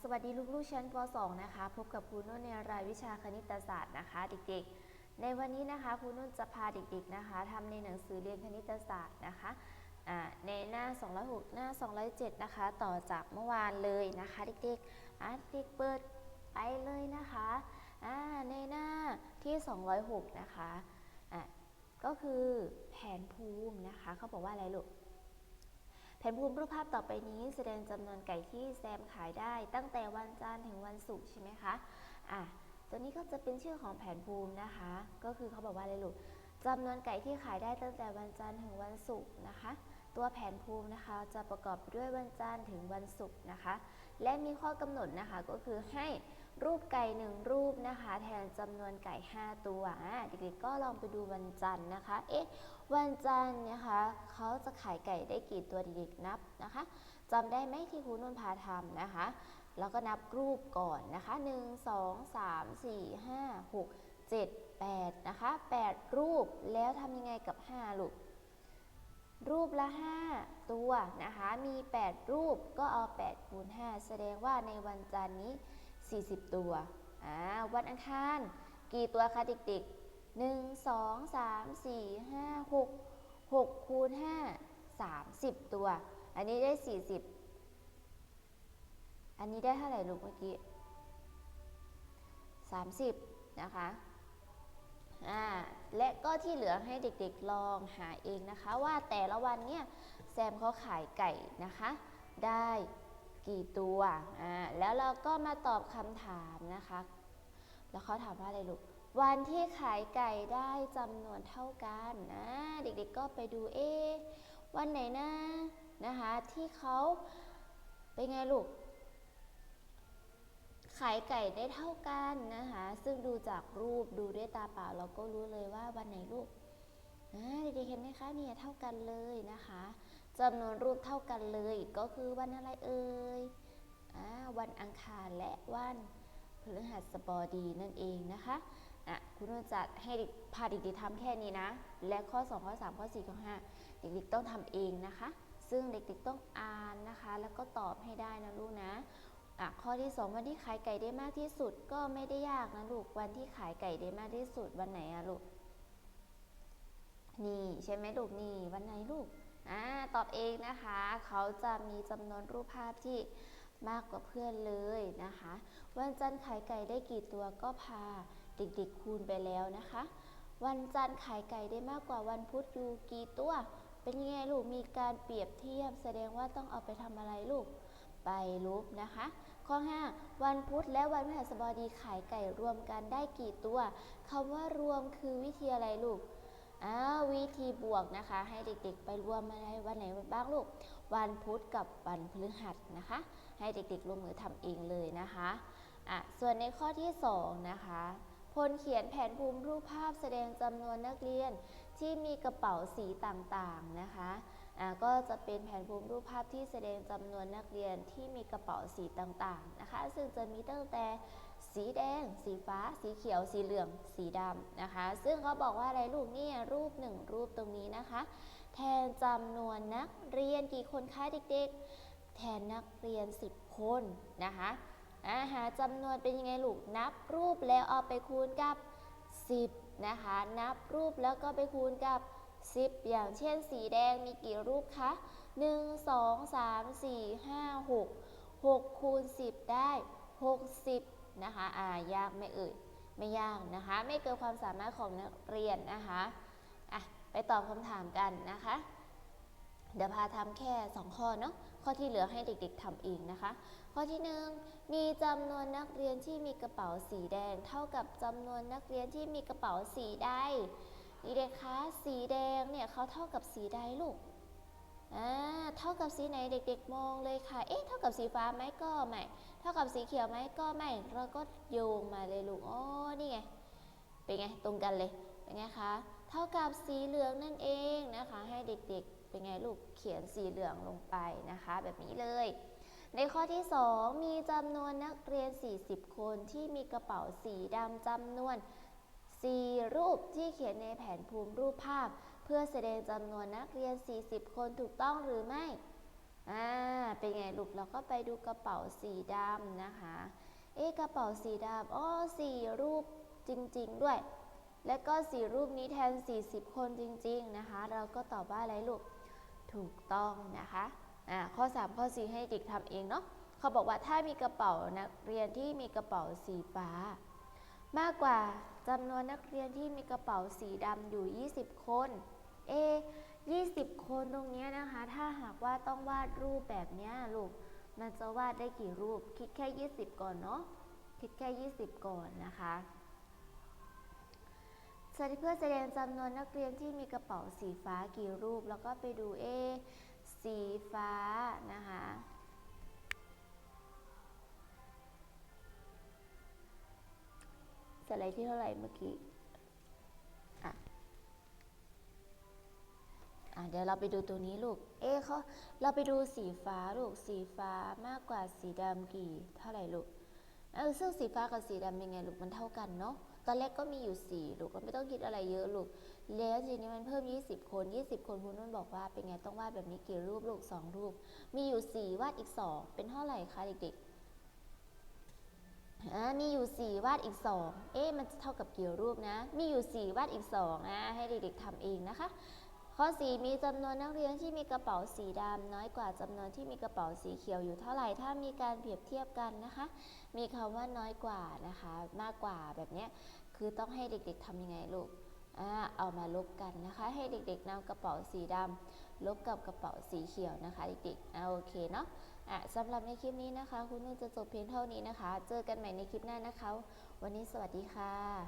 สวัสดีลูกๆชั้นป .2 นะคะ พบกับครูนุ่นในรายวิชาคณิตศาสตร์นะคะ เด็กๆ ในวันนี้นะคะครูนุ่นจะพาเด็กๆนะคะทำในหนังสือเรียนคณิตศาสตร์นะคะในหน้า 206 หน้า 207 นะคะ ต่อจากเมื่อวานเลยนะคะ เด็กๆอะเด็กเปิดไปเลยนะคะในหน้าที่ 206 นะคะะก็คือแผนภูมินะคะเขาบอกว่าอะไรลูก แผนภูมิรูปภาพต่อไปนี้แสดงจำนวนไก่ที่แซมขายได้ตั้งแต่วันจันทร์ถึงวันศุกร์ใช่ไหมคะ อะ ตัวนี้ก็จะเป็นชื่อของแผนภูมินะคะ ก็คือเขาบอกว่าอะไรลูกจำนวนไก่ที่ขายได้ตั้งแต่วันจันทร์ถึงวันศุกร์นะคะ ตัวแผนภูมินะคะจะประกอบด้วยวันจันทร์ถึงวันศุกร์นะคะ และมีข้อกำหนดนะคะก็คือให้ รูปไก่หนึ่งรูปนะคะ แทนจำนวนไก่ 5 ตัวเด็กๆก็ลองไปดูวันจันทร์นะคะ เอ๊ะวันจันทร์นะคะเขาจะขายไก่ได้กี่ตัวเด็กๆนับนะคะจำได้ไหมที่ครูนุ่นพาทำนะคะ แล้วก็นับรูปก่อนนะคะ 1 2 3 4 5 6 7 8นะคะ8 รูปแล้วทำยังไงกับ 5 ลูกรูปละ 5 ตัวนะคะ มี 8 รูปก็เอา8คูณ5แสดงว่าในวันจันทร์นี้ 40 ตัวอ่าวันอังคาร กี่ตัวคะเด็กๆหนึ่งสองสามสี่ห้าหกหกคูณห้าสามสิบตัว อันนี้ได้สี่สิบอันนี้ได้เท่าไหร่ลูกเมื่อกี้สามสิบนะคะอ่าและก็ที่เหลือให้เด็กๆลองหาเองนะคะ ว่าแต่ละวันเนี่ยแซมเขาขายไก่นะคะ ได้ กี่ตัวอ่าแล้วเราก็มาตอบคำถามนะคะ แล้วเขาถามว่าอะไรลูกวันที่ขายไก่ได้จำนวนเท่ากันนะเด็กๆก็ไปดูเอ๊วันไหนนะนะคะที่เขาเป็นไงลูก ขายไก่ได้เท่ากันนะคะซึ่งดูจากรูปดูด้วยตาเปล่าเราก็รู้เลยว่าวันไหนลูกเด็กๆเห็นไหมคะเนี่ยเท่ากันเลยนะคะ จำนวนรูปเท่ากันเลยก็คือวันอะไรเอ่ยอวันอังคารและวันพฤหัสบดีนั่นเองนะคะอะคุณนุ่นจะให้พาเด็กๆทำแค่นี้นะ และข้อ 2 ข้อ 3 ข้อ 4 ข้อ 5 เด็กๆต้องทำเองนะคะ ซึ่งเด็กๆต้องอ่านนะคะ แล้วก็ตอบให้ได้นะลูกนะอะข้อที่ 2 วันที่ขายไก่ได้มากที่สุดก็ไม่ได้ยากนะลูก วันที่ขายไก่ได้มากที่สุดวันไหนอะลูก นี่ใช่ไหมลูกนี่วันไหนลูก อ่าตอบเองนะคะ เขาจะมีจำนวนรูปภาพที่มากกว่าเพื่อนเลยนะคะ วันจันทร์ขายไก่ได้กี่ตัวก็พาเด็กๆคูณไปแล้วนะคะ วันจันทร์ขายไก่ได้มากกว่าวันพุธอยู่กี่ตัว เป็นยังไงลูก มีการเปรียบเทียบ แสดงว่าต้องเอาไปทำอะไรลูก ไปลบนะคะ ข้อ 5 วันพุธและวันพฤหัสบดีขายไก่รวมกันได้กี่ตัวคำว่ารวมคือวิธีอะไรลูก อ้าววิธีบวกนะคะ ให้เด็กๆไปรวมอะไรวันไหนบ้างลูก วันพุธกับวันพฤหัสนะคะ ให้เด็กๆลงมือทำเองเลยนะคะอะส่วนในข้อที่ 2 นะคะพลเขียนแผนภูมิรูปภาพแสดงจำนวนนักเรียนที่มีกระเป๋าสีต่างๆนะคะอะก็จะเป็นแผนภูมิรูปภาพที่แสดงจำนวนนักเรียนที่มีกระเป๋าสีต่างๆนะคะ ซึ่งจะมีตั้งแต่ สีแดง สีฟ้า สีเขียว สีเหลือง สีดำนะคะ ซึ่งเขาบอกว่าอะไรลูกเนี่ยรูปหนึ่งรูปตรงนี้นะคะ แทนจำนวนนักเรียนกี่คนคะเด็กๆ แทนนักเรียน 10 คนนะคะอาหาจำนวนเป็นยังไงลูกนับรูปแล้วเอาไปคูณกับ 10นะคะนับรูปแล้วก็ไปคูณกับ 10 อย่างเช่น สีแดงมีกี่รูปคะ 1 2 3 4 5 6 6คูณ10 ได้ 60 นะคะอ่ายากไม่เอ่ยไม่ยากนะคะ ไม่เกินความสามารถของนักเรียนนะคะอะไปตอบคำถามกันนะคะ เดี๋ยวพาทำแค่ 2 ข้อเนาะข้อที่เหลือให้เด็กๆทำเองนะคะ ข้อที่ 1 มีจำนวนนักเรียนที่มีกระเป๋าสีแดง เท่ากับจำนวนนักเรียนที่มีกระเป๋าสีใดเด็กๆคะสีแดงเนี่ยเขาเท่ากับสีใดลูก อ่าเท่ากับสีไหนเด็กๆมองเลยค่ะ เอ๊ะเท่ากับสีฟ้าไหมก็ไม่ เท่ากับสีเขียวไหมก็ไม่ เราก็โยงมาเลยลูก อ๋อ นี่ไง เป็นไง ตรงกันเลย เป็นไงคะ เท่ากับสีเหลืองนั่นเองนะคะ ให้เด็กๆ เป็นไงลูก เขียนสีเหลืองลงไปนะคะ แบบนี้เลย ในข้อที่ 2 มีจำนวนนักเรียน 40 คนที่มีกระเป๋าสีดำจำนวน 4 รูปที่เขียนในแผนภูมิรูปภาพ เพื่อแสดงจำนวนนักเรียน 40 คนถูกต้องหรือไม่ อ่า เป็นไงลูก เราก็ไปดูกระเป๋าสีดำนะคะ เอ๊ะกระเป๋าสีดำอ๋อสี่รูปจริง ๆ ด้วย และก็สี่รูปนี้แทน 40 คนจริง ๆ นะคะ เราก็ตอบว่าอะไรลูก ถูกต้องนะคะ อ่า ข้อ 3 ข้อ 4 ให้เด็กทำเองเนาะ เขาบอกว่าถ้ามีกระเป๋านักเรียนที่มีกระเป๋าสีฟ้ามากกว่า จำนวนนักเรียนที่มีกระเป๋าสีดำอยู่ 20 คน เอ 20 คนตรงนี้นะคะ ถ้าหากว่าต้องวาดรูปแบบนี้ลูก มันจะวาดได้กี่รูป คิดแค่ 20 ก่อนเนาะ คิดแค่ 20 ก่อนนะคะสถิเพื่อแสดงจำนวนนักเรียนที่มีกระเป๋าสีฟ้ากี่รูป แล้วก็ไปดูเอสีฟ้านะคะ สไลด์ที่เท่าไหร่เมื่อกี้อะอะเดี๋ยวเราไปดูตัวนี้ลูก เอ๊ะเขาเราไปดูสีฟ้าลูก สีฟ้ามากกว่าสีดำกี่ เท่าไหร่ลูกเออซึ่งสีฟ้ากับสีดำเป็นไงลูก มันเท่ากันเนาะ ตอนแรกก็มีอยู่สี่ลูกก็ไม่ต้องคิดอะไรเยอะลูก แล้วทีนี้มันเพิ่ม 20 คน 20 คนคุณนุ่นบอกว่าเป็นไงต้องวาดแบบนี้กี่รูปลูกสองรูป มีอยู่สี่วาดอีกสองเป็นเท่าไหร่คะเด็กๆ มีอยู่ 4 วาดอีก 2 เอ๊ะมันจะเท่ากับกี่รูปนะ มีอยู่ 4 วาดอีก2นะให้เด็กๆทำเองนะคะ ข้อ 4 มีจำนวนนักเรียนที่มีกระเป๋าสีดำน้อยกว่าจำนวนที่มีกระเป๋าสีเขียวอยู่เท่าไหร่ ถ้ามีการเปรียบเทียบกันนะคะ มีคำว่าน้อยกว่านะคะ มากกว่าแบบเนี้ยคือต้องให้เด็กๆทำยังไงลูก เอามาลบกันนะคะ ให้เด็กๆนำกระเป๋าสีดำลบกับกระเป๋าสีเขียวนะคะ เด็กๆอ่าโอเคเนาะะสำหรับในคลิปนี้นะคะ คุณนุ่นจะจบเพียงเท่านี้นะคะ เจอกันใหม่ในคลิปหน้านะคะ วันนี้สวัสดีค่ะ